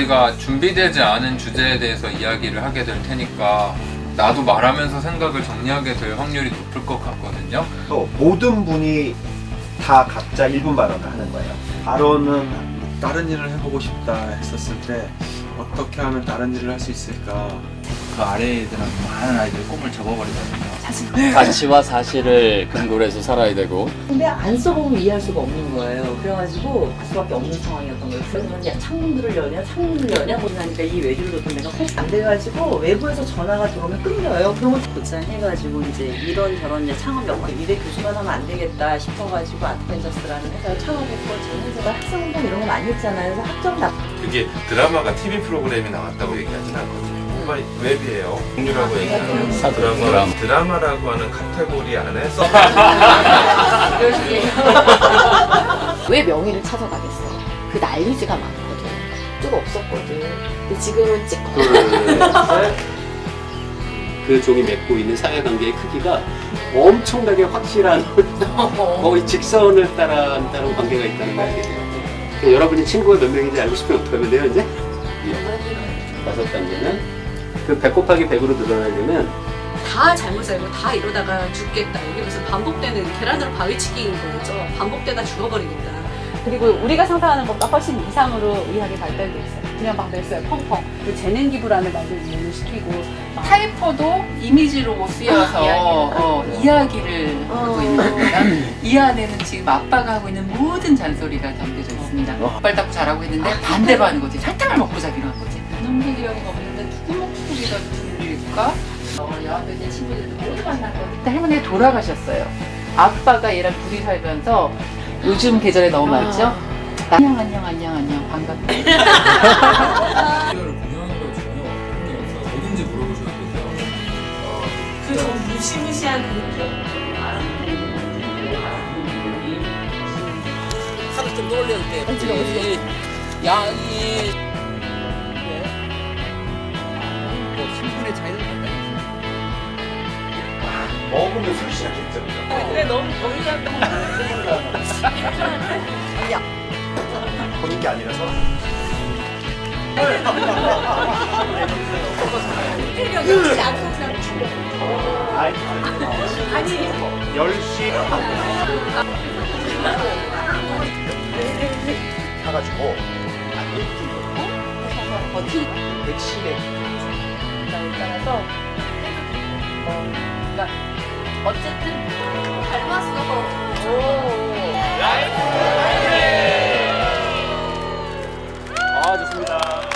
우리가 준비되지 않은 주제에 대해서 이야기를 하게 될 테니까 나도 말하면서 생각을 정리하게 될 확률이 높을 것 같거든요. 또 모든 분이 다 각자 1분 발언을 하는 거예요. 발언은 다른 일을 해보고 싶다 했었을 때 어떻게 하면 다른 일을 할 수 있을까 그 아래 애들은 많은 아이들이 꿈을 접어버리거든요. 가치와 사실을 근거로 해서 살아야 되고 근데 안 써보면 이해할 수가 없는 거예요. 그래가지고 갈 수밖에 없는 상황이었던 거예요. 그래서 야 창문들을 여냐, 창문을 여냐, 뭐 하니까 이 데가 혹시 안 돼가지고 외부에서 전화가 들어오면 끊겨요. 그러면 곧장해가지고 이제 이런 저런 이제 창업 연구를 미래 교수만 하면 안 되겠다 싶어가지고 아트벤저스라는 회사를 창업했고 저희 회사가 학생운동 이런 거 많이 했잖아요. 그래서 학점 나 그게 드라마가 TV 프로그램이 나왔다고 얘기하진 않거든요. 정말 웹이에요. 공유라고 얘기하는 드라마, 드라마라고 하는 카테고리 안에서 왜 명의를 찾아가겠어? 그 난리지가 많거든. 좀 없었거든. 근데 지금은 찍고 그 종이 맺고 있는 사회관계의 크기가 엄청나게 확실한 거의 직선을 따라 한다는 관계가 있다는 거 알겠네요. 그러니까 여러분이 친구가 몇 명인지 알고 싶으면 어떻게 하면 돼요 이제? 다섯 단계는 그100 곱하기 100으로 늘어나려면 다 잘못 살고 다 이러다가 죽겠다. 이게 무슨 반복되는 계란으로 바위치기인 거죠. 반복되다 죽어버리겠다. 그리고 우리가 상상하는 것보다 훨씬 이상으로 의학이 발달돼 있어요. 그냥 막 냈어요, 펑펑. 그 재능 기부라는 말도 이해를 시키고 타이퍼도 이미지로 쓰여서 어, 이야기를 하고 있는 겁니다. 이 안에는 지금 아빠가 하고 있는 모든 잔소리가 담겨져 있습니다. 발 닦고 자라고 했는데 반대로 하는 거지. 설탕을 먹고 자기로 한 거지. 거 없는데 들릴까? 어, 여학교 때 친구들도 모두 만났거든요. 할머니가 돌아가셨어요. 아빠가 얘랑 둘이 살면서 요즘 계절에 너무 많죠? 안녕 안녕 안녕 안녕 반갑다. 공유하는 걸 전혀 없어서 어딘지 물어보셔도 되고요. 그 무시무시한 그 하루 좀 돼. 그렇지. 양이 뭐 차이를 갖다 먹으면 술 시작했죠. 근데 너무 거기가 보는 게 아니라서 아니, 아니 10시 사가지고 버티 백신에 된다고 따라서 어, 그러니까 어쨌든 닮았어. 오. 라이브 파이팅! 아 좋습니다.